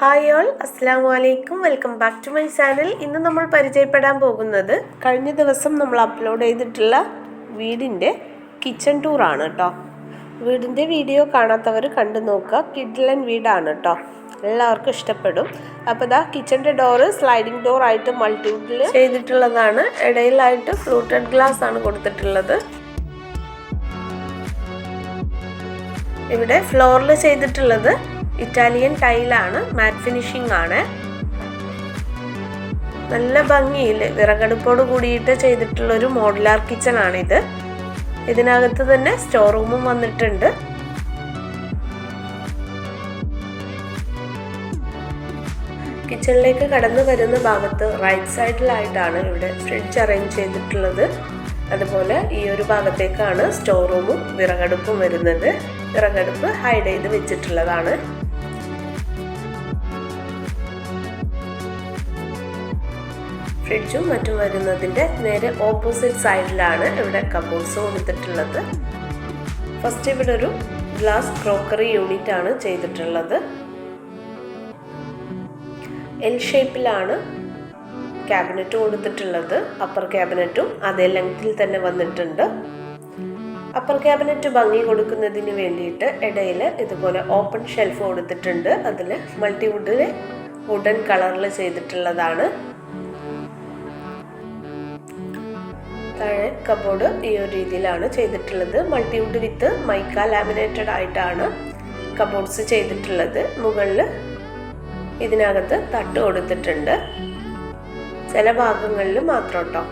Hi all അസ്സാം വലൈക്കും welcome back to my channel ഇന്ന് നമ്മൾ പരിചയപ്പെടാൻ പോകുന്നത് കഴിഞ്ഞ ദിവസം നമ്മൾ അപ്ലോഡ് ചെയ്തിട്ടുള്ള വീടിന്റെ കിച്ചൺ ടൂറാണ് കേട്ടോ വീടിന്റെ വീഡിയോ കാണാത്തവർ കണ്ടു നോക്കുക. കിഡ്ലൻ വീടാണ് കേട്ടോ എല്ലാവർക്കും ഇഷ്ടപ്പെടും. അപ്പോൾ ഇതാ കിച്ചന്റെ ഡോറ് സ്ലൈഡിംഗ് ഡോർ ആയിട്ട് മൾട്ടിപ്പിൾ ചെയ്തിട്ടുള്ളതാണ്. ഇടയിലായിട്ട് ഫ്ലൂട്ടഡ് ഗ്ലാസ് ആണ് കൊടുത്തിട്ടുള്ളത്. ഇവിടെ ഫ്ലോറിൽ ചെയ്തിട്ടുള്ളത് ഇറ്റാലിയൻ ടൈലാണ് മാറ്റ് ഫിനിഷിംഗ് ആണ്. നല്ല ഭംഗിയിൽ വിറകടുപ്പോട് കൂടിയിട്ട് ചെയ്തിട്ടുള്ള ഒരു മോഡുലാർ കിച്ചൺ ആണിത്. ഇതിനകത്ത് തന്നെ സ്റ്റോർ റൂമും വന്നിട്ടുണ്ട്. കിച്ചണിലേക്ക് കടന്നു വരുന്ന ഭാഗത്ത് റൈറ്റ് സൈഡിലായിട്ടാണ് ഇവിടെ ഫ്രിഡ്ജ് അറേഞ്ച് ചെയ്തിട്ടുള്ളത്. അതുപോലെ ഈ ഒരു ഭാഗത്തേക്കാണ് സ്റ്റോർ റൂമും വിറകടുപ്പും വരുന്നത്. വിറകടുപ്പ് ഹൈഡ് ചെയ്ത് വെച്ചിട്ടുള്ളതാണ്. ഫ്രിഡ്ജും മറ്റും വരുന്നതിന്റെ നേരെ ഓപ്പോസിറ്റ് സൈഡിലാണ് ഇവിടെ കബോർഡ്സ് കൊടുത്തിട്ടുള്ളത്. ഫസ്റ്റ് ഇവിടെ ഒരു ഗ്ലാസ് ക്രോക്കറി യൂണിറ്റ് ആണ് ചെയ്തിട്ടുള്ളത്. എൽ ഷേപ്പിലാണ് ക്യാബിനറ്റ് കൊടുത്തിട്ടുള്ളത്. അപ്പർ ക്യാബിനറ്റും അതേ ലെങ്തിൽ തന്നെ വന്നിട്ടുണ്ട്. അപ്പർ ക്യാബിനറ്റ് ഭംഗി കൊടുക്കുന്നതിന് വേണ്ടിയിട്ട് ഇടയിൽ ഇതുപോലെ ഓപ്പൺ ഷെൽഫ് കൊടുത്തിട്ടുണ്ട്. അതിൽ മൾട്ടിവുഡിൽ വുഡൻ കളറിൽ ചെയ്തിട്ടുള്ളതാണ്. താഴെ കബോർഡ് ഈ ഒരു രീതിയിലാണ് ചെയ്തിട്ടുള്ളത്. മൾട്ടിവുഡ് വിത്ത് മൈക്ക ലാമിനേറ്റഡ് ആയിട്ടാണ് കബോർഡ്സ് ചെയ്തിട്ടുള്ളത്. മുകളിൽ ഇതിനകത്ത് തട്ട് കൊടുത്തിട്ടുണ്ട്. ചില ഭാഗങ്ങളിൽ മാത്രം കേട്ടോ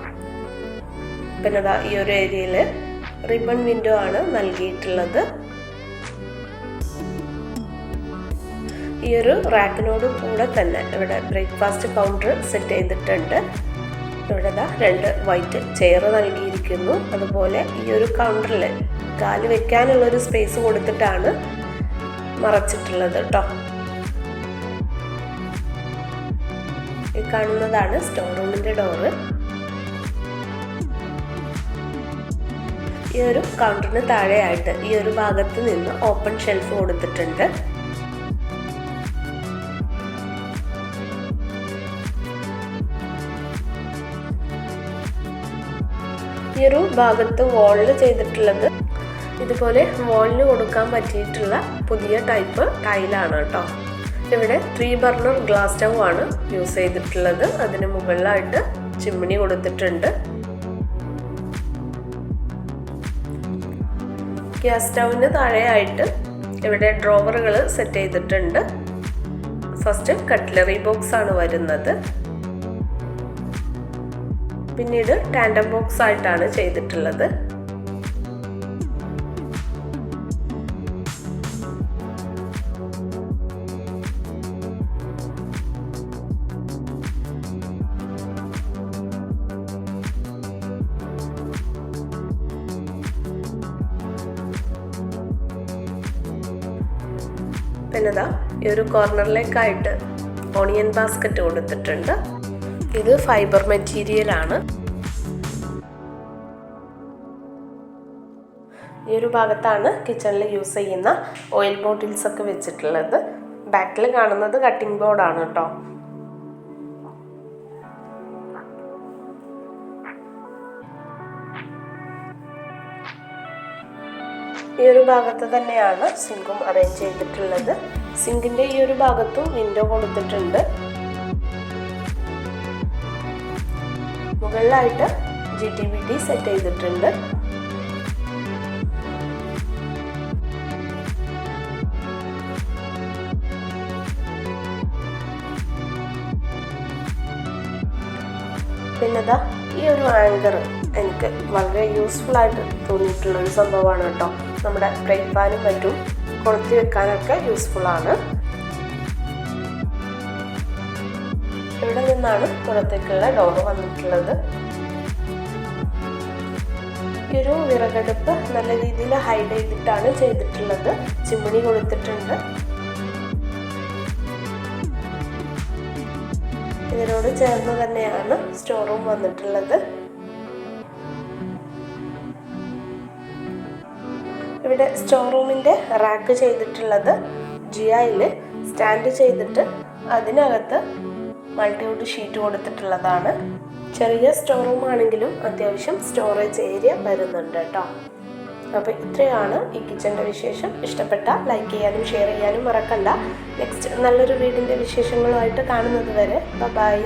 പിന്നെ ഈ ഒരു ഏരിയയിൽ റിബൺ വിൻഡോ ആണ് നൽകിയിട്ടുള്ളത്. ഈ ഒരു റാക്കിനോട് കൂടെ തന്നെ ഇവിടെ ബ്രേക്ക്ഫാസ്റ്റ് കൗണ്ടർ സെറ്റ് ചെയ്തിട്ടുണ്ട്. ഇവിടെ രണ്ട് വൈറ്റ് ചെയർ നൽകിയിരിക്കുന്നു. അതുപോലെ ഈ ഒരു കൗണ്ടറിൽ കാൽ വെക്കാനുള്ള ഒരു സ്പേസ് കൊടുത്തിട്ടാണ് മറച്ചിട്ടുള്ളത് കേട്ടോ ഈ കാണുന്നതാണ് സ്റ്റോർ റൂമിന്റെ ഡോറ് ഈ ഒരു കൗണ്ടറിന് താഴെയായിട്ട് ഈ ഒരു ഭാഗത്ത് നിന്ന് ഓപ്പൺ ഷെൽഫ് കൊടുത്തിട്ടുണ്ട്. ഈ ഒരു ഭാഗത്ത് വാളിൽ ചെയ്തിട്ടുള്ളത്. ഇതുപോലെ വാളിന് കൊടുക്കാൻ പറ്റിയിട്ടുള്ള പുതിയ ടൈപ്പ് ടൈലാണ് കേട്ടോ. ഇവിടെ ത്രീ ബർണർ ഗ്ലാസ് സ്റ്റൗ ആണ് യൂസ് ചെയ്തിട്ടുള്ളത്. അതിന് മുകളിലായിട്ട് ചിമ്മിണി കൊടുത്തിട്ടുണ്ട്. ഗ്യാസ് സ്റ്റൗവിന് താഴെയായിട്ട് ഇവിടെ ഡ്രോവറുകൾ സെറ്റ് ചെയ്തിട്ടുണ്ട്. ഫസ്റ്റ് കട്ട്ലറി ബോക്സ് ആണ് വരുന്നത്. പിന്നീട് ടാൻഡം ബോക്സ് ആയിട്ടാണ് ചെയ്തിട്ടുള്ളത്. പിന്നെ ഈ ഒരു കോർണറിലേക്കായിട്ട് ഓണിയൻ ബാസ്ക്കറ്റ് കൊടുത്തിട്ടുണ്ട് ഇത് ഫൈബർ മെറ്റീരിയൽ ആണ്. ഈ ഒരു ഭാഗത്താണ് കിച്ചണിൽ യൂസ് ചെയ്യുന്ന ഓയിൽ ബോട്ടിൽസ് ഒക്കെ വെച്ചിട്ടുള്ളത്. ബാക്കിൽ കാണുന്നത് കട്ടിംഗ് ബോർഡാണ് കേട്ടോ ഈ ഒരു ഭാഗത്ത് തന്നെയാണ് സിങ്കും അറേഞ്ച് ചെയ്തിട്ടുള്ളത്. സിങ്കിന്റെ ഈ ഒരു ഭാഗത്തും വിൻഡോ കൊടുത്തിട്ടുണ്ട്. മുകളിലായിട്ട് G T B T set ചെയ്തിട്ടുണ്ട്. പിന്നെതാ ഈ ഒരു ആങ്കർ എനിക്ക് വളരെ യൂസ്ഫുൾ ആയിട്ട് തോന്നിയിട്ടുള്ള ഒരു സംഭവമാണ് കേട്ടോ. നമ്മുടെ ബ്രേക്ക് പാനും മറ്റും കൊളുത്തി വെക്കാനൊക്കെ യൂസ്ഫുൾ ആണ്. നിന്നാണ് പുറത്തേക്കുള്ള ഡോർ വന്നിട്ടുള്ളത്. ഈ ഒരു വിറകടുപ്പ് നല്ല രീതിയിൽ ഹൈഡ് ചെയ്തിട്ടാണ് ചെയ്തിട്ടുള്ളത്. ചിമ്മിണി കൊടുത്തിട്ടുണ്ട്. ഇതിനോട് ചേർന്ന് തന്നെയാണ് സ്റ്റോർ റൂം വന്നിട്ടുള്ളത്. ഇവിടെ സ്റ്റോർ റൂമിന്റെ റാക്ക് ചെയ്തിട്ടുള്ളത് ജിയായിൽ സ്റ്റാൻഡ് ചെയ്തിട്ട് അതിനകത്ത് മൾട്ടിവുഡ് ഷീറ്റ് കൊടുത്തിട്ടുള്ളതാണ്. ചെറിയ സ്റ്റോർ റൂം ആണെങ്കിലും അത്യാവശ്യം സ്റ്റോറേജ് ഏരിയ വരുന്നുണ്ട് കേട്ടോ. അപ്പോൾ ഇത്രയാണ് ഈ കിച്ചന്റെ വിശേഷം. ഇഷ്ടപ്പെട്ട ലൈക്ക് ചെയ്യാനും ഷെയർ ചെയ്യാനും മറക്കണ്ട. നെക്സ്റ്റ് നല്ലൊരു വീടിന്റെ വിശേഷങ്ങളുമായിട്ട് കാണുന്നത് വരെ ബൈ